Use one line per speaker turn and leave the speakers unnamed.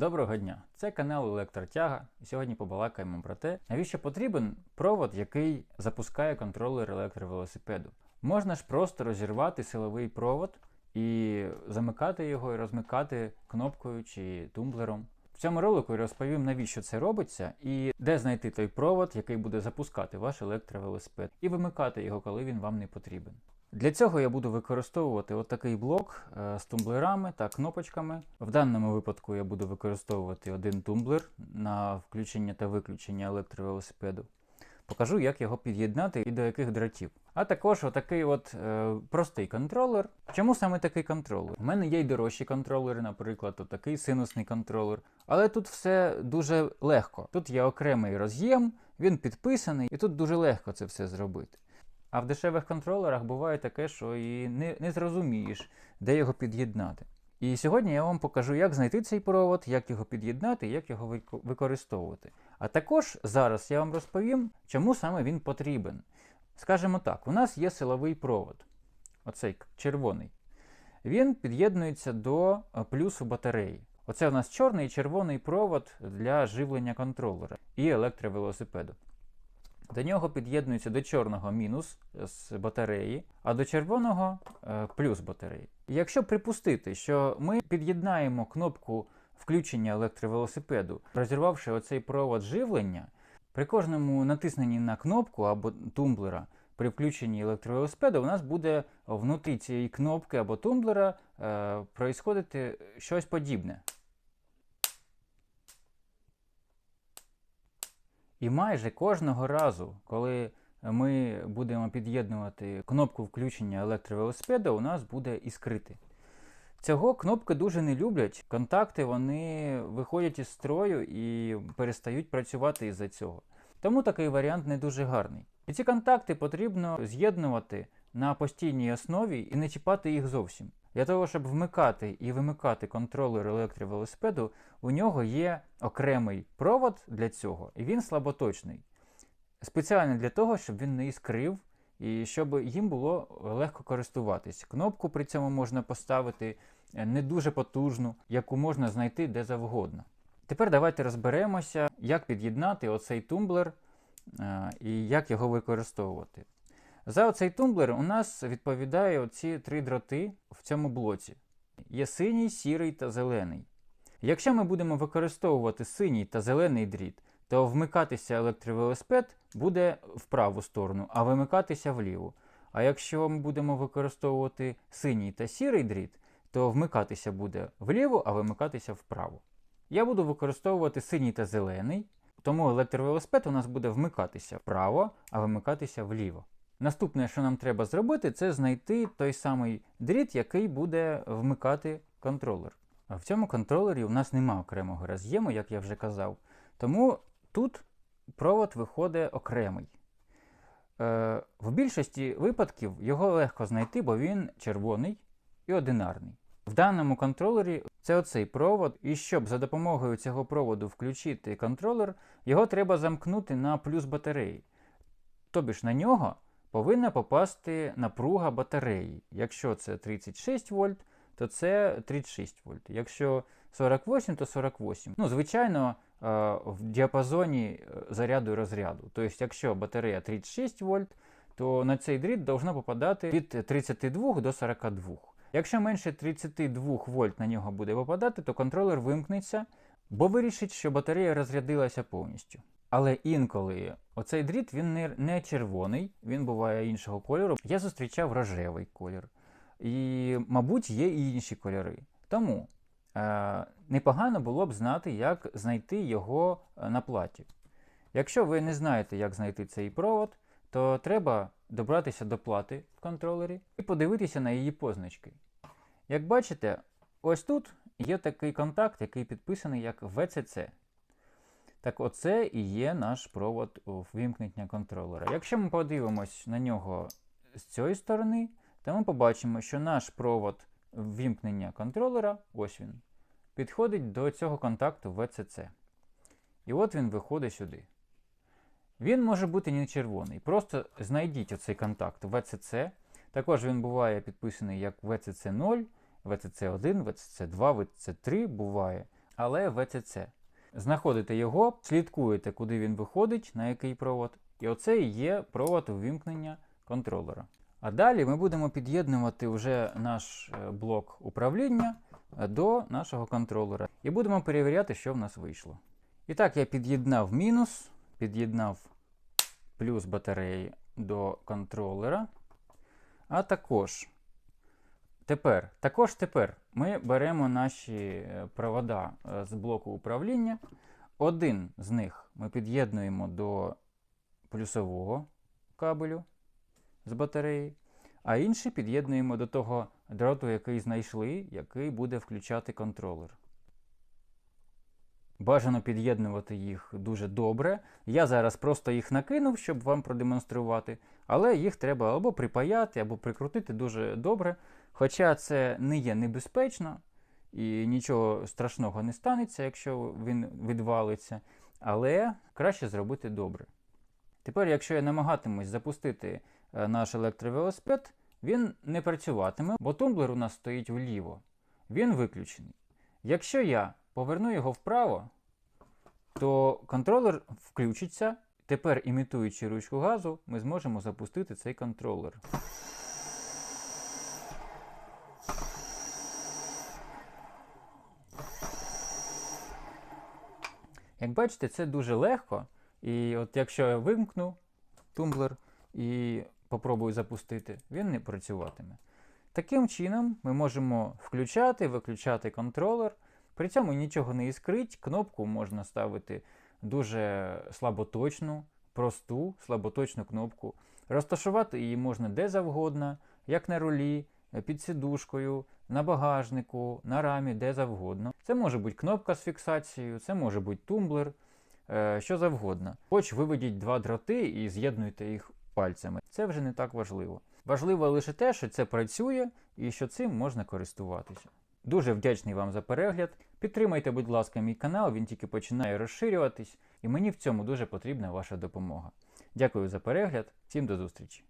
Доброго дня! Це канал Електротяга. І сьогодні побалакаємо про те, навіщо потрібен провод, який запускає контролер електровелосипеду. Можна ж просто розірвати силовий провод і замикати його і розмикати кнопкою чи тумблером. В цьому ролику я розповім, навіщо це робиться, і де знайти той провод, який буде запускати ваш електровелосипед, і вимикати його, коли він вам не потрібен. Для цього я буду використовувати отакий блок е, з тумблерами та кнопочками. В даному випадку я буду використовувати один тумблер на включення та виключення електровелосипеду. Покажу, як його під'єднати і до яких дротів. А також отакий от е, простий контролер. Чому саме такий контролер? У мене є й дорожчі контролери, наприклад, отакий синусний контролер. Але тут все дуже легко. Тут є окремий роз'єм, він підписаний, і тут дуже легко це все зробити. А в дешевих контролерах буває таке, що і не, не зрозумієш, де його під'єднати. І сьогодні я вам покажу, як знайти цей провод, як його під'єднати, як його використовувати. А також зараз я вам розповім, чому саме він потрібен. Скажімо так, у нас є силовий провод, оцей червоний. Він під'єднується до е, плюсу батареї. Оце у нас чорний і червоний провод для живлення контролера і електровелосипеду. До нього під'єднується до чорного мінус з батареї, а до червоного е, плюс батареї. Якщо припустити, що ми під'єднаємо кнопку включення електровелосипеду, розірвавши оцей провод живлення, при кожному натисненні на кнопку або тумблера при включенні електровелосипеду у нас буде внутрі цієї кнопки або тумблера е, происходити щось подібне. І майже кожного разу, коли ми будемо під'єднувати кнопку включення електровелосипеда, у нас буде іскрити. Цього кнопки дуже не люблять. Контакти вони виходять із строю і перестають працювати із-за цього. Тому такий варіант не дуже гарний. І ці контакти потрібно з'єднувати на постійній основі і не чіпати їх зовсім. Для того, щоб вмикати і вимикати контролер електровелосипеду, у нього є окремий провод для цього, і він слаботочний. Спеціально для того, щоб він не іскрив і щоб їм було легко користуватись. Кнопку при цьому можна поставити е, не дуже потужну, яку можна знайти де завгодно. Тепер давайте розберемося, як під'єднати оцей тумблер е, і як його використовувати. За оцей тумблер у нас відповідає оці три дроти в цьому блоці. Є синій, сірий та зелений. Якщо ми будемо використовувати синій та зелений дріт, то вмикатися електровелосипед буде в праву сторону, а вимикатися вліву. А якщо ми будемо використовувати синій та сірий дріт, то вмикатися буде вліво, а вимикатися вправо. Я буду використовувати синій та зелений, тому електровелосипед у нас буде вмикатися вправо, а вимикатися вліво. Наступне, що нам треба зробити, це знайти той самий дріт, який буде вмикати контролер. В цьому контролері у нас нема окремого роз'єму, як я вже казав. Тому тут провод виходить окремий. Е, в більшості випадків його легко знайти, бо він червоний і одинарний. В даному контролері це оцей провод, і щоб за допомогою цього проводу включити контролер, його треба замкнути на плюс батареї. Тобі ж на нього повинна попасти напруга батареї. Якщо це 36 вольт, то це 36 вольт. Якщо 48, то 48. Ну, звичайно, е, в діапазоні е, заряду і розряду. Тобто, якщо батарея 36 вольт, то на цей дріт должно попадати від 32 до 42. Якщо менше 32 вольт на нього буде попадати, то контролер вимкнеться, бо вирішить, що батарея розрядилася повністю. Але інколи оцей дріт він не, не червоний, він буває іншого кольору. Я зустрічав рожевий колір. І, мабуть, є і інші кольори. Тому е, непогано було б знати, як знайти його е, на платі. Якщо ви не знаєте, як знайти цей провод, то треба добратися до плати в контролері і подивитися на її позначки. Як бачите, ось тут є такий контакт, який підписаний як VCC. Так оце і є наш провод вимкнення контролера. Якщо ми подивимось на нього з цієї сторони, то ми побачимо, що наш провод ввімкнення контролера, ось він, підходить до цього контакту VCC. І от він виходить сюди. Він може бути не червоний. Просто знайдіть оцей контакт VCC. Також він буває підписаний як VCC 0, VCC 1, VCC 2, VCC 3 буває. але VCC. Знаходите його, слідкуєте, куди він виходить, на який провод. І оце і є провод ввімкнення контролера. А далі ми будемо під'єднувати вже наш е, блок управління е, до нашого контролера. І будемо перевіряти, що в нас вийшло. І так, я під'єднав мінус, під'єднав плюс батареї до контролера. А також тепер, також тепер ми беремо наші е, провода е, з блоку управління. Один з них ми під'єднуємо до плюсового кабелю з батареї, а інший під'єднуємо до того дроту, який знайшли, який буде включати контролер. Бажано під'єднувати їх дуже добре. Я зараз просто їх накинув, щоб вам продемонструвати, але їх треба або припаяти, або прикрутити дуже добре. Хоча це не є небезпечно і нічого страшного не станеться, якщо він відвалиться, але краще зробити добре. Тепер, якщо я намагатимусь запустити е, наш електровелосипед, він не працюватиме, бо тумблер у нас стоїть вліво. Він виключений. Якщо я поверну його вправо, то контролер включиться. Тепер, імітуючи ручку газу, ми зможемо запустити цей контролер. Як бачите, це дуже легко. І от якщо я вимкну тумблер і попробую запустити, він не працюватиме. Таким чином, ми можемо включати, виключати контролер. При цьому нічого не іскрить, кнопку можна ставити дуже слаботочну, просту, слаботочну кнопку. Розташувати її можна де завгодно, як на рулі, під сідушкою, на багажнику, на рамі, де завгодно. Це може бути кнопка з фіксацією, це може бути тумблер, е, що завгодно. Хоч виведіть два дроти і з'єднуйте їх пальцями. Це вже не так важливо. Важливо лише те, що це працює і що цим можна користуватися. Дуже вдячний вам за перегляд. Підтримайте, будь ласка, мій канал, він тільки починає розширюватись, і мені в цьому дуже потрібна ваша допомога. Дякую за перегляд, всім до зустрічі!